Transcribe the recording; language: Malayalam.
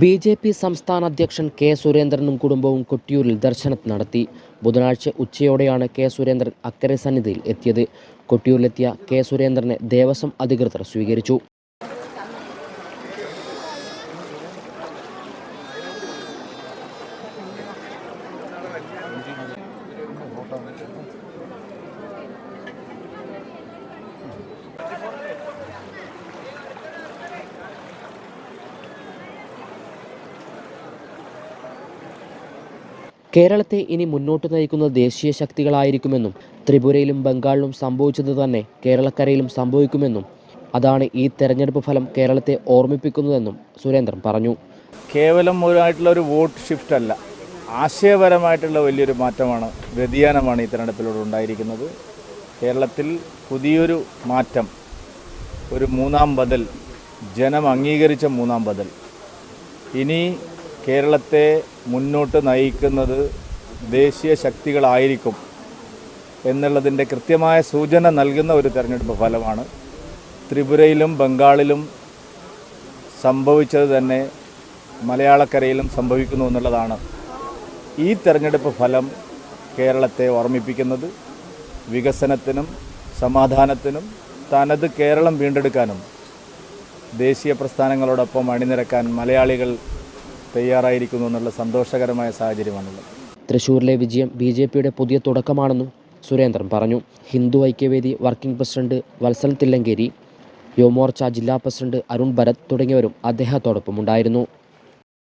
ബി ജെ പി സംസ്ഥാന അധ്യക്ഷൻ കെ സുരേന്ദ്രനും കുടുംബവും കൊട്ടിയൂരിൽ ദർശനം നടത്തി. ബുധനാഴ്ച ഉച്ചയോടെയാണ് കെ സുരേന്ദ്രൻ അക്കരെ സന്നിധിയിൽ എത്തിയത്. കൊട്ടിയൂരിലെത്തിയ കെ സുരേന്ദ്രനെ ദേവസ്വം അധികൃതർ സ്വീകരിച്ചു. കേരളത്തെ ഇനി മുന്നോട്ട് നയിക്കുന്ന ദേശീയ ശക്തികളായിരിക്കുമെന്നും ത്രിപുരയിലും ബംഗാളിലും സംഭവിച്ചത് തന്നെ കേരളക്കരയിലും സംഭവിക്കുമെന്നും അതാണ് ഈ തെരഞ്ഞെടുപ്പ് ഫലം കേരളത്തെ ഓർമ്മിപ്പിക്കുന്നതെന്നും സുരേന്ദ്രൻ പറഞ്ഞു. കേവലം ഒരായിട്ടുള്ള ഒരു വോട്ട് ഷിഫ്റ്റ് അല്ല ആശയപരമായിട്ടുള്ള വലിയൊരു മാറ്റമാണ് വ്യതിയാനമാണ് ഈ തെരഞ്ഞെടുപ്പിലൂടെ ഉണ്ടായിരിക്കുന്നത്. കേരളത്തിൽ പുതിയൊരു മാറ്റം ഒരു മൂന്നാം ബദൽ ജനം അംഗീകരിച്ച മൂന്നാം ബദൽ. ഇനി കേരളത്തെ മുന്നോട്ട് നയിക്കുന്നത് ദേശീയ ശക്തികളായിരിക്കും എന്നുള്ളതിന്റെ കൃത്യമായ സൂചന നൽകുന്ന ഒരു തെരഞ്ഞെടുപ്പ് ഫലമാണ്. ത്രിപുരയിലും ബംഗാളിലും സംഭവിച്ചത് തന്നെ മലയാളക്കരയിലും സംഭവിക്കുന്നു എന്നുള്ളതാണ് ഈ തെരഞ്ഞെടുപ്പ് ഫലം കേരളത്തെ ഓർമ്മിപ്പിക്കുന്നത്. വികസനത്തിനും സമാധാനത്തിനും തനത് കേരളം വീണ്ടെടുക്കാനും ദേശീയ പ്രസ്ഥാനങ്ങളോടൊപ്പം അണിനിരക്കാൻ മലയാളികൾ തയ്യാറായിരിക്കുന്നു എന്നുള്ള സന്തോഷകരമായ സാഹചര്യമാണുള്ളത്. തൃശൂരിലെ വിജയം ബി ജെ പിയുടെ പുതിയ തുടക്കമാണെന്നും സുരേന്ദ്രൻ പറഞ്ഞു. ഹിന്ദു ഐക്യവേദി വർക്കിംഗ് പ്രസിഡന്റ് വത്സൽ തില്ലങ്കേരി യുവമോർച്ച ജില്ലാ പ്രസിഡന്റ് അരുൺ ഭരത് തുടങ്ങിയവരും അദ്ദേഹത്തോടൊപ്പം ഉണ്ടായിരുന്നു